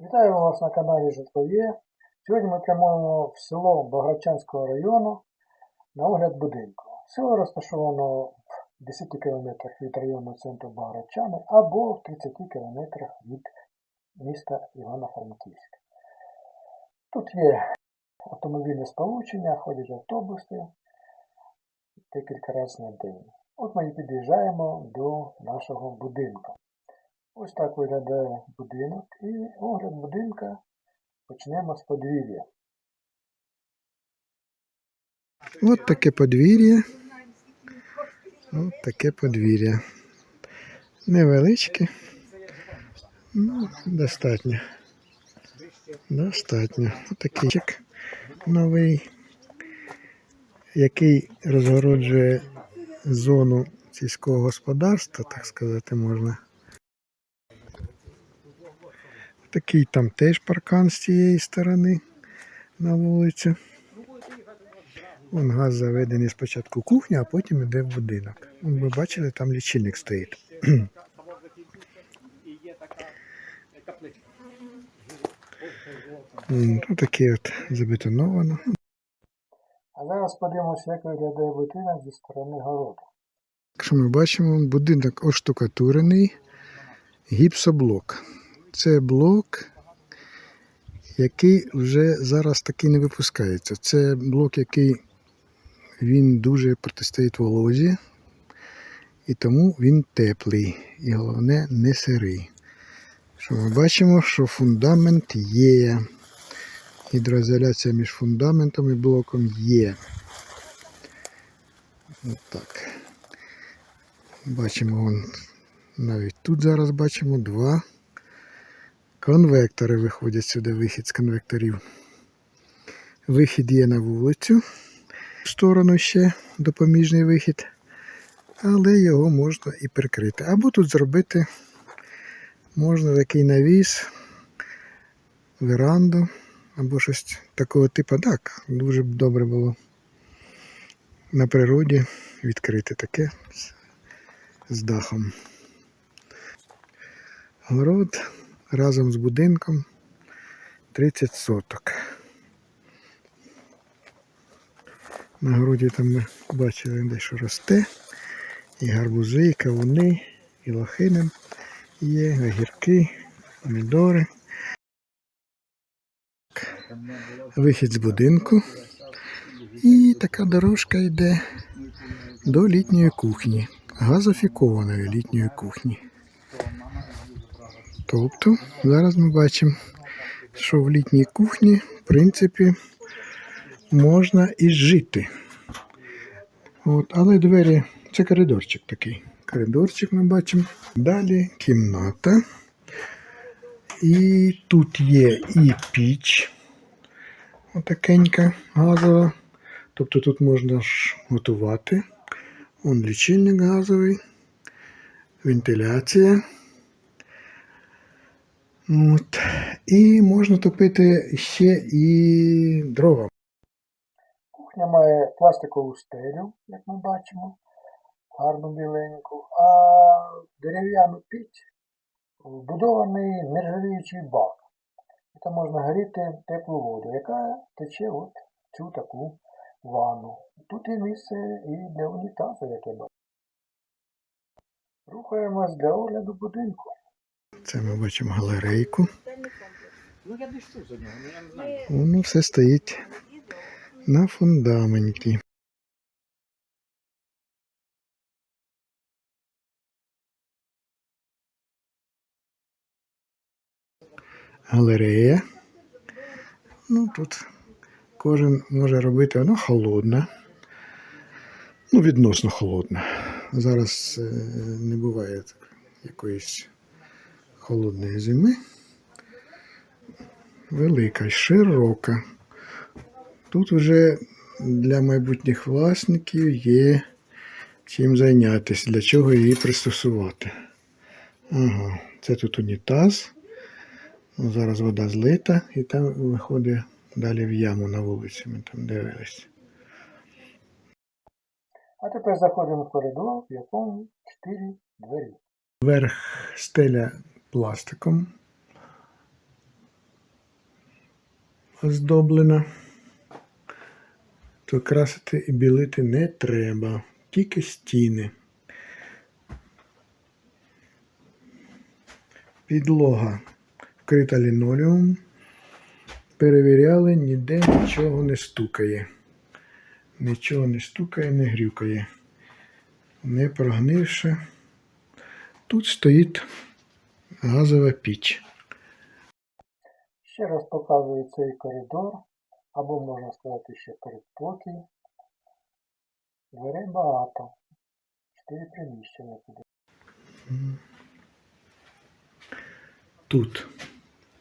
Вітаю вас на каналі Житлоє. Сьогодні ми прямуємо в село Баграчанського району на огляд будинку. Село розташовано в 10 км від районного центру Баграчани або в 30 км від міста Івано-Франківськ. Тут є автомобільне сполучення, ходять автобуси декілька разів на день. От ми і під'їжджаємо до нашого будинку. Ось так виглядає будинок і огляд будинка почнемо з подвір'я. От таке подвір'я. От таке подвір'я. Невеличке. Ну, достатньо. Достатньо. Отакий чек новий, який розгороджує зону сільського господарства, так сказати можна. Такий там теж паркан з цієї сторони на вулицю. Вон газ заведений спочатку кухня, а потім йде в будинок. Вон Ви бачили, там лічильник стоїть. М, Ну, таке от забетоновано. А зараз подивимося, як виглядає будинок зі сторони городу. Якщо ми бачимо, будинок оштукатурений, гіпсоблок. Це блок, який вже зараз таки не випускається. Це блок, який він дуже протистоїть волозі, і тому він теплий. І головне не сирий. Що ми бачимо, що фундамент є. Гідроізоляція між фундаментом і блоком є. От так. Бачимо, вон, навіть тут зараз бачимо два конвектори виходять сюди, вихід з конвекторів. Вихід є на вулицю, в сторону ще допоміжний вихід, але його можна і прикрити. Або тут зробити можна такий навіс, веранду, або щось такого типу. Так, дуже б добре було на природі відкрити таке з- дахом. Город разом з будинком 30 соток. На городі там ми бачили дещо росте. І гарбузи, і кавуни, і лохини є, огірки, помідори. Вихід з будинку. І така дорожка йде до літньої кухні, газофікованої літньої кухні. Тобто зараз ми бачимо, що в літній кухні, в принципі, можна і жити. От, але двері це коридорчик такий. Коридорчик ми бачимо. Далі кімната. І тут є і піч, отакенька газова. Тобто тут можна ж готувати. Вон лічильник газовий, вентиляція. От. І можна топити ще і дрова. Кухня має пластикову стелю, як ми бачимо, гарну біленьку, а дерев'яну піч вбудований нержавіючий бак. І там можна гріти теплу воду, яка тече от цю таку ванну. Тут є місце і для унітазу, як я бачу. Рухаємось для огляду будинку. Це ми бачимо галерейку. Ну. Воно все стоїть на фундаменті. Галерея. Ну, тут кожен може робити, воно холодне. Ну, відносно холодне. Зараз е, не буває якоїсь холодної зими. Велика широка. Тут вже для майбутніх власників є чим зайнятися, для чого її пристосувати. Ага, це тут унітаз. Ну, зараз вода злита і там виходить далі в яму на вулиці. Ми там дивились. А тепер заходимо в коридор, в якому 4 двері. Верх стеля пластиком. оздоблена, то красити і білити не треба, тільки стіни. Підлога вкрита лінолеум. Перевіряли, ніде нічого не стукає. Нічого не стукає, не грюкає. Не прогнивши. Тут стоїть газова піч. Ще раз показую цей коридор, або можна сказати ще передпокій. Дверей багато. Чотири приміщення туди. Тут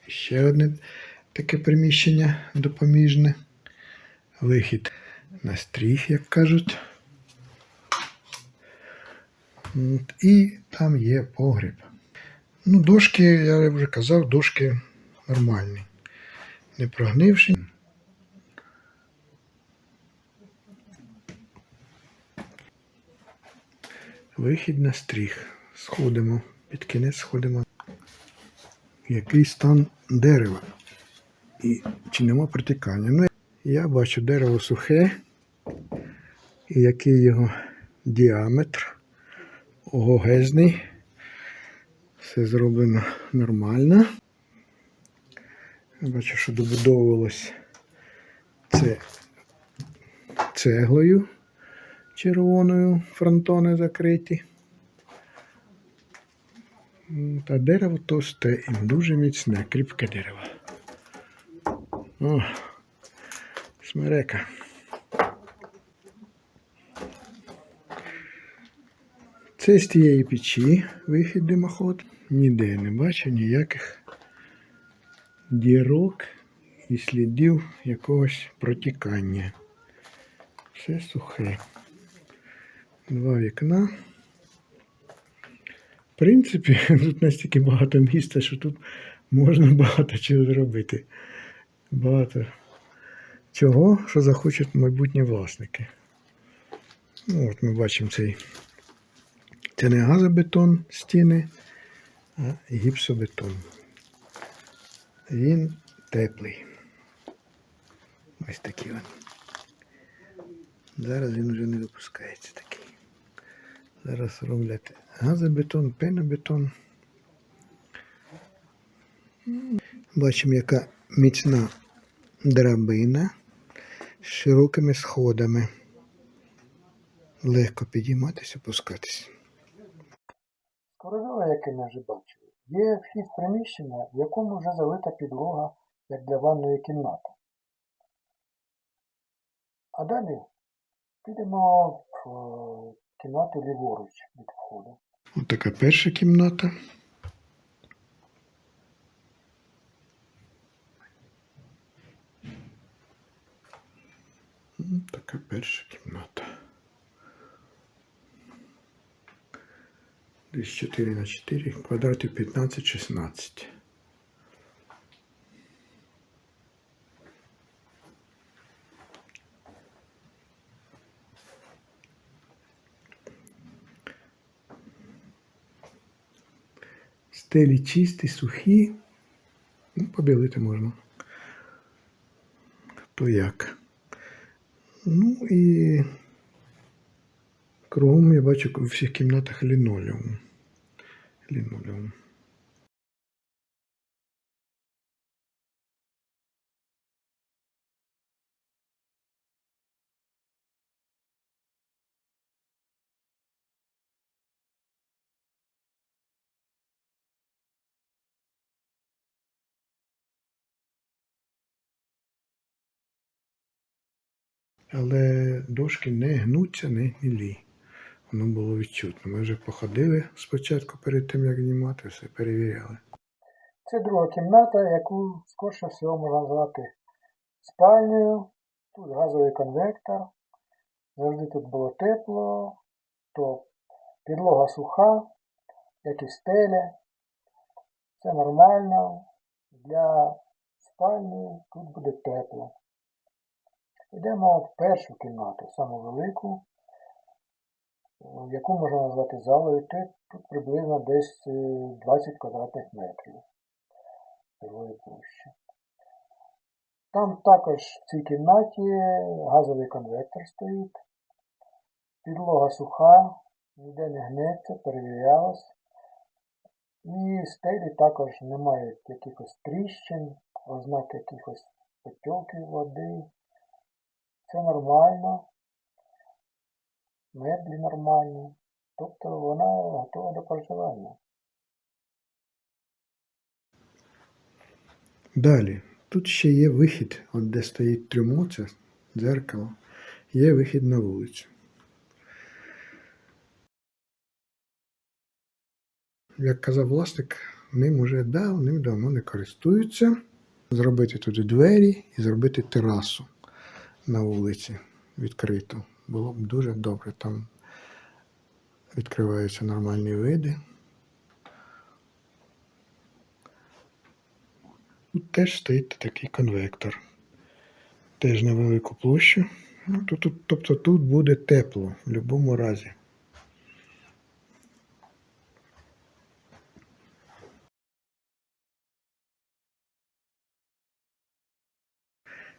ще одне таке приміщення допоміжне. Вихід на стріх, як кажуть. І там є погріб. Ну, дошки, я вже казав, дошки нормальні. Не прогнивші. Вихід на стріх. Сходимо. Під кінець сходимо. Який стан дерева? І чи нема протікання? Ну, я бачу дерево сухе. І який його діаметр огогезний. Все зроблено нормально. Я бачу, що добудовувалось це цеглою червоною, фронтони закриті. Та дерево товсте і дуже міцне, кріпке дерево. О, смерека. Це з тієї печі вихід димоход. Ніде не бачу ніяких дірок і слідів якогось протікання. Все сухе. Два вікна. В принципі, тут настільки багато місця, що тут можна багато чого зробити. Багато чого, що захочуть майбутні власники. Ну, от ми бачимо цей. Це не газобетон стіни, гіпсобетон. Він теплий. Ось такий він. Зараз він вже не випускається такий. Зараз роблять газобетон, пенобетон. Бачимо, яка міцна драбина з широкими сходами. Легко підійматися, опускатися. Коридора, який ми вже бачили, є вхід приміщення, в якому вже залита підлога, як для ванної кімнати. А далі підемо в е, кімнату ліворуч від входу. Ось така перша кімната. Така перша кімната. Десь 4 на 4, квадратів 15-16. Стелі чисті, сухі. Ну, побілити можна. Хто як. Ну і кругом я бачу у всіх кімнатах лінолеум. Лінолеум. Але дошки не гнуться, не гнилі. Воно було відчутно. Ми вже походили спочатку перед тим, як знімати, все перевіряли. Це друга кімната, яку скорше всього можна назвати спальнею. Тут газовий конвектор. Завжди тут було тепло, то підлога суха, як і стеля. Це нормально. Для спальні тут буде тепло. Йдемо в першу кімнату, саму велику, яку можна назвати залою. Тут, приблизно десь е, 20 квадратних метрів жилої площі. Там також в цій кімнаті газовий конвектор стоїть. Підлога суха, ніде не гнеться, перевірялась. І стелі також немає якихось тріщин, ознак якихось потьоків води. Це нормально. Меблі нормальні. Тобто вона готова до проживання. Далі. Тут ще є вихід, от де стоїть трюмо, це дзеркало, є вихід на вулицю. Як казав власник, ним уже давним-давно не користуються. Зробити туди двері і зробити терасу на вулиці відкриту. Було б дуже добре. Там відкриваються нормальні види. Тут теж стоїть такий конвектор. Теж на велику площу. Ну, тут, тобто тут буде тепло в будь-якому разі.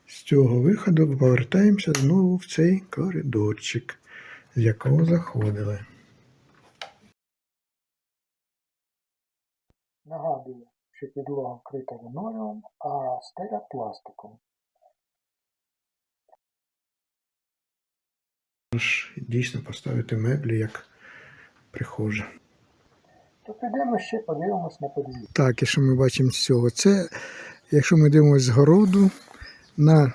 З цього виходу повертаємося знову в цей коридорчик, з якого заходили. Нагадую, що підлога вкрита лінолеум, а стеля пластиком. Можеш дійсно поставити меблі як прихожа. То підемо ще подивимось на подвір'я. Так, і що ми бачимо з цього? Це, якщо ми дивимося з городу на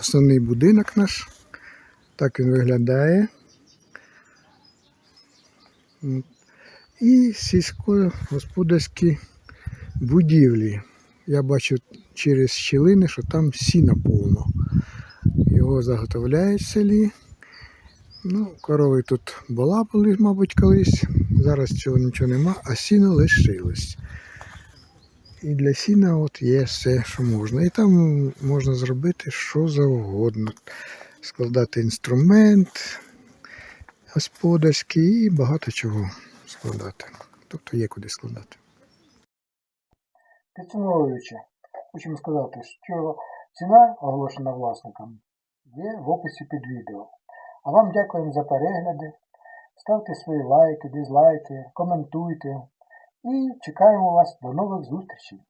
основний будинок наш, так він виглядає. І сільськогосподарські будівлі. Я бачу через щілини, що там сіна повно. Його заготовляють в селі. Ну, корови тут була мабуть, колись. Зараз цього нічого нема, а сіно лишилось. І для сіна от є все, що можна. І там можна зробити що завгодно. Складати інструмент господарський і багато чого складати. Тобто є куди складати. Підсумовуючи, хочемо сказати, що ціна, оголошена власником, є в описі під відео. А вам дякуємо за перегляди. Ставте свої лайки, дизлайки, коментуйте і чекаємо вас до нових зустрічей.